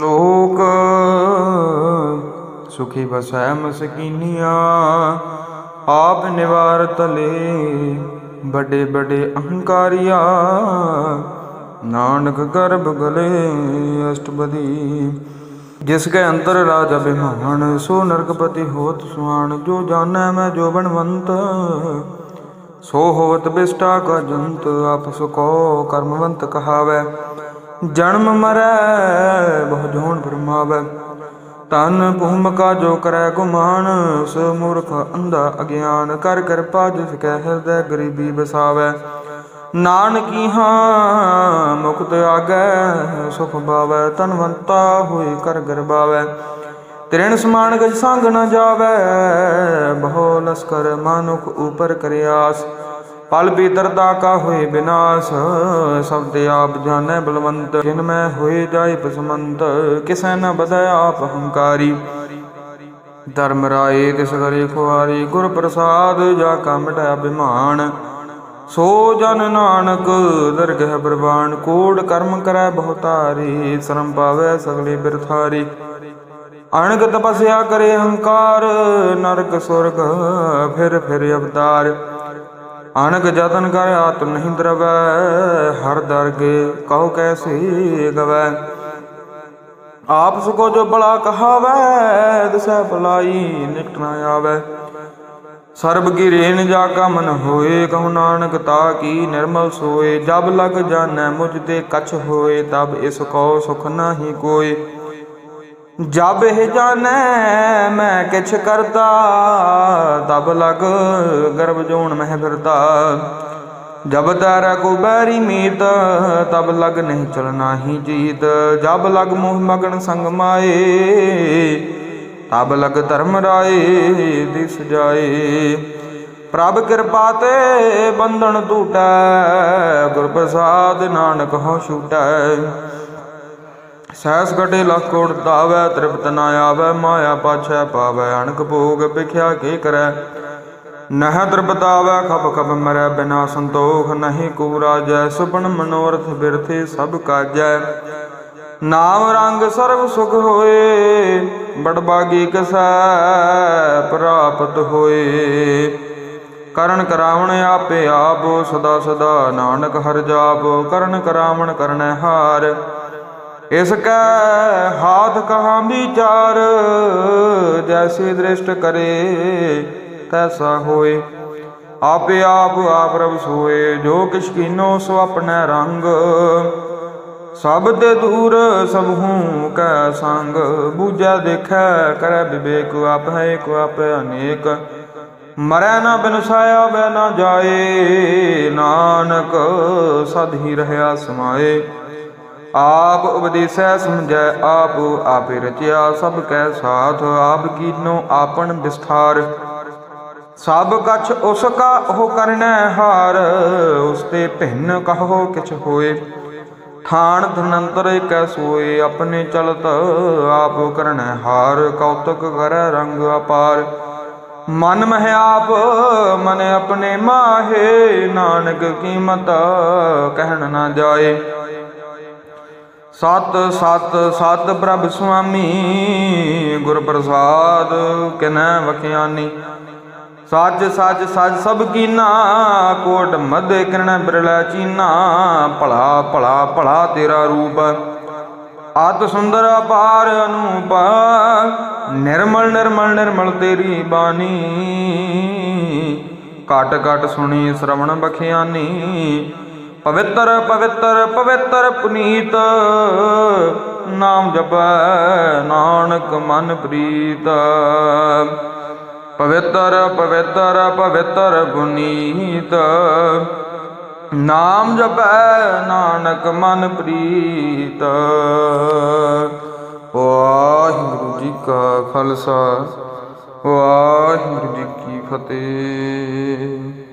ਲੋਕ ਸੁਖੀ ਵਸੈ ਮਸਕੀਨੀਆਂ ਆਪ ਨਿਵਾਰ ਤਲੇ ਬੜੇ ਬੜੇ ਅਹੰਕਾਰੀਆ। ਨਾਨਕ ਗਰਭ ਗਲੇ ਅਸ਼ਟਪਦੀ, ਜਿਸ ਕੇ ਅੰਤਰ ਰਾਜ ਅਭਿਮਾਨ ਸੋ ਨਰਕਪਤੀ ਹੋਤ ਸੁਆਣ, ਜੋ ਜਾਣੈ ਮੈਂ ਜੋ ਬਣਵੰਤ, ਸੋ ਹੋਵਤ ਬਿਸਟਾ ਕਾ ਜੰਤ ਆਪਸ ਕੋ ਕਰਮਵੰਤ ਕਹਾਵੈ। ਜਨਮ ਮਰੈ, ਬਹੁ ਜੋਨ ਫਰਮਾਵੈ। ਤਨ ਭੂਮਿਕਾ ਜੋ ਕਰੈ ਗੁਮਾਨ ਸੋ ਮੂਰਖ ਅੰਧਾ ਅਗਿਆਨ। ਕਰ ਕਿਰਪਾ ਜਿਸ ਕੈ ਹਿਰਦੈ ਗਰੀਬੀ ਬਸਾਵੈ ਨਾਨਕੀ ਹਾਂ ਮੁਕਤ ਆਗੈ, ਸੁਖ ਪਾਵੈ ਤਨਵੰਤਾ ਹੋਏ ਕਰ ਗਰਬਾਵੈ। ਤ੍ਰਿਣ ਸਮਾਨ ਗਜ ਸੰਗ ਨ ਜਾਵੈ, ਬਹੁ ਲਸਕਰ ਮਾਨੁਖ ਉਪਰ ਕਰਿਆਸ। ਪਲ ਬੀਦਰ ਦਾ ਕਾ ਹੋਏ ਬਿਨਾਸ਼ ਸਬਦ ਆਪ ਜਾਣੈ ਬਲਵੰਤ, ਜਿਨ ਮੈਂ ਹੋਏ ਜਾਇ ਪਸਮੰਤ ਕਿਸੈ ਨ ਬਦੈ ਆਪ ਹੰਕਾਰੀ। ਧਰਮ ਰਾਏ ਤਿਸ ਕਰੇ ਖੁਆਰੀ, ਗੁਰ ਪ੍ਰਸਾਦ ਜਾ ਕਾ ਮਿਟੈ ਅਭਿਮਾਨ ਸੋ ਜਨ ਨਾਨਕ, ਦਰਗਹਿ ਪ੍ਰਵਾਨ, ਕੋੜ ਕਰਮ ਕਰੈ ਬਹੁਤਾਰੀ, ਸ਼ਰਮ ਪਾਵੈ ਸਗਲੇ ਬਿਰਥਾਰੀ। ਅਣਗ ਤਪਸਿਆ ਕਰੇ ਹੰਕਾਰ, ਨਰਕ ਸੁਰਗ, ਫਿਰ ਫਿਰ ਅਵਤਾਰ। ਅਣਗ ਜਤਨ ਕਰ ਆਤਮ ਨਹੀਂ ਦਰਵੈ, ਹਰ ਦਰਗੇ ਕਹੋ ਕੈਸੇ ਗਵੈ। ਆਪ ਸੁਕੋ ਜੋ ਬਲਾ ਕਹਾਵੈ, ਦਸੈ ਭਲਾਈ ਨਿਕਟ ਨਾ ਆਵੈ। ਸਰਬ ਕੀ ਰੇਨ ਜਾ ਕਾ ਮਨ ਹੋਏ, ਕਹੂ ਨਾਨਕ ਤਾ ਕੀ ਨਿਰਮਲ ਸੋਏ। ਜਬ ਲਗ ਜਾਣੈ ਮੁਝ ਤੇ ਕਛ ਹੋਏ, ਤਬ ਇਸ ਕੋ ਸੁਖ ਨਾਹੀ ਕੋਈ ਜਬ ਇਹ ਜਾਣੈ ਮੈਂ ਕਿਛ ਕਰਦਾ, ਤਬ ਲਗ ਗਰਭ ਜੋਨ ਮਹਿ ਫਿਰਦਾ। ਜਬ ਤਾਰਾ ਕੋ ਬੈਰੀ ਮੀਤ, ਤਬ ਲਗ ਨਹੀਂ ਚਲਨਾ ਹੀ ਜੀਤ। ਜਬ ਲਗ ਮੋਹ ਮਗਨ ਸੰਗ ਮਾਏ, ਤਬ ਲਗ ਧਰਮ ਰਾਏ ਦਿਸ ਜਾਏ। ਪ੍ਰਭ ਕਿਰਪਾ ਤੇ ਬੰਧਨ ਟੂਟੈ, ਗੁਰ ਪ੍ਰਸਾਦ ਨਾਨਕ ਹੋ ਛੂਟੈ। ਸਹਿਸ ਘਟੇ ਲੱਖ ਕੋਟ ਦਾਵੈ, ਤ੍ਰਿਪਤ ਨਾ ਆਵੈ, ਮਾਇਆ ਪਾਛੈ ਪਾਵੈ ਅਣਕ ਭੋਗ ਵਿਖਿਆ ਕੇ ਕਰੈ? ਨਹ ਤ੍ਰਿਪਤਾਵੈ ਖਪ ਖਪ ਮਰੈ, ਬਿਨਾ ਸੰਤੋਖ ਨਹੀਂ ਕੋ ਰਾਜੈ ਸੁਪਨ ਮਨੋਰਥ ਬਿਰਥੇ ਸਭ ਕਾਜੈ। ਨਾਮ ਰੰਗ ਸਰਬ ਸੁਖ ਹੋਏ ਬੜਬਾਗੀ ਕਸੈ, ਪ੍ਰਾਪਤ ਹੋਏ। ਕਰਨ ਕਰਾਵਣ ਆਪੇ ਆਪੋ, ਸਦਾ ਸਦਾ ਨਾਨਕ ਹਰ ਜਾਪ, ਕਰਨ ਕਰਾਵਣ ਕਰਨੈ ਹਾਰ। ਇਸ ਕੈ ਹਾਥ ਕਹਾ ਵਿਚਾਰ ਜੈਸੇ ਦ੍ਰਿਸ਼ਟ ਕਰੇ, ਤੈਸਾ ਹੋਏ। ਆਪੇ ਆਪ ਆਪ ਰਬ ਸੋਏ, ਜੋ ਕਿਛ ਕੀਨੋ ਸੋ ਆਪਣਾ ਰੰਗ। ਸਭ ਤੇ ਦੂਰ ਸਭ ਹੂੰ ਕੈ ਸੰਗ, ਬੂਝਾ ਦੇਖੈ ਕਰੈ ਵਿਵੇਕ ਆਪ ਹੈ ਕੋ ਆਪ ਅਨੇਕ। ਮਰੈ ਨਾ ਬਿਨਸਾਇਆ ਬੈ ਨਾ ਜਾਏ, ਨਾਨਕ ਸਦ ਹੀ ਰਹਿਆ ਸਮਾਏ। ਆਪ ਉਪਦੇਸੈ ਸਮਝੈ, ਆਪ ਆਪੇ ਰਚਿਆ, ਸਭ ਕੈ ਸਾਥ, ਆਪ ਕੀਨੋ ਆਪਨ ਵਿਸਥਾਰ। ਸਭ ਕਛ ਉਸ ਕਾ ਉਹ ਕਰਨੈ ਹਾਰ, ਉਸ ਤੇ ਭਿੰਨ ਕਹੋ ਕਿਛ ਹੋਏ। ਥਾਨ ਧਨੰਤਰ ਕੈ ਸੋਏ, ਆਪਣੇ ਚਲਤ ਆਪ ਕਰਨੈ ਹਾਰ, ਕੌਤਕ ਕਰੈ ਰੰਗ ਅਪਾਰ। ਮਨ ਮਹਿ ਆਪ, ਮਨ ਆਪਣੇ ਮਾਹੇ, ਨਾਨਕ ਕੀਮਤ ਕਹਿਣ ਨਾ ਜਾਏ। ਸਤ ਸਤ ਸਤ ਪ੍ਰਭ ਸੁਆਮੀ, ਗੁਰ ਪ੍ਰਸਾਦ ਕਿਨੈ ਵਖਿਆਨੀ। ਸੱਚ ਸੱਚ ਸੱਚ ਸਭ ਕੀਨਾ, ਕੋਟ ਮਦੇ ਕਿਰਣ ਬਿਰਲਾ ਚੀਨਾ, ਭਲਾ ਭਲਾ ਭਲਾ ਤੇਰਾ ਰੂਪ। ਆਤ ਸੁੰਦਰ ਅਪਾਰ ਅਨੂਪ, ਨਿਰਮਲ ਨਿਰਮਲ ਨਿਰਮਲ ਤੇਰੀ ਬਾਣੀ। ਕਟ ਕਟ ਸੁਣੀ ਸ਼ਰਵਣ ਬਖਿਆਨੀ ਪਵਿੱਤਰ ਪਵਿੱਤਰ ਪਵਿੱਤਰ ਪੁਨੀਤ। ਨਾਮ ਜਪੈ ਨਾਨਕ ਮਨ ਪ੍ਰੀਤ। ਪਵਿੱਤਰ ਪਵਿੱਤਰ ਪਵਿੱਤਰ ਪੁਨੀਤ। ਨਾਮ ਜਪੈ ਨਾਨਕ ਮਨ ਪ੍ਰੀਤ। ਵਾਹਿਗੁਰੂ ਜੀ ਕਾ ਖਾਲਸਾ, ਵਾਹਿਗੁਰੂ ਜੀ ਕੀ ਫਤਿਹ।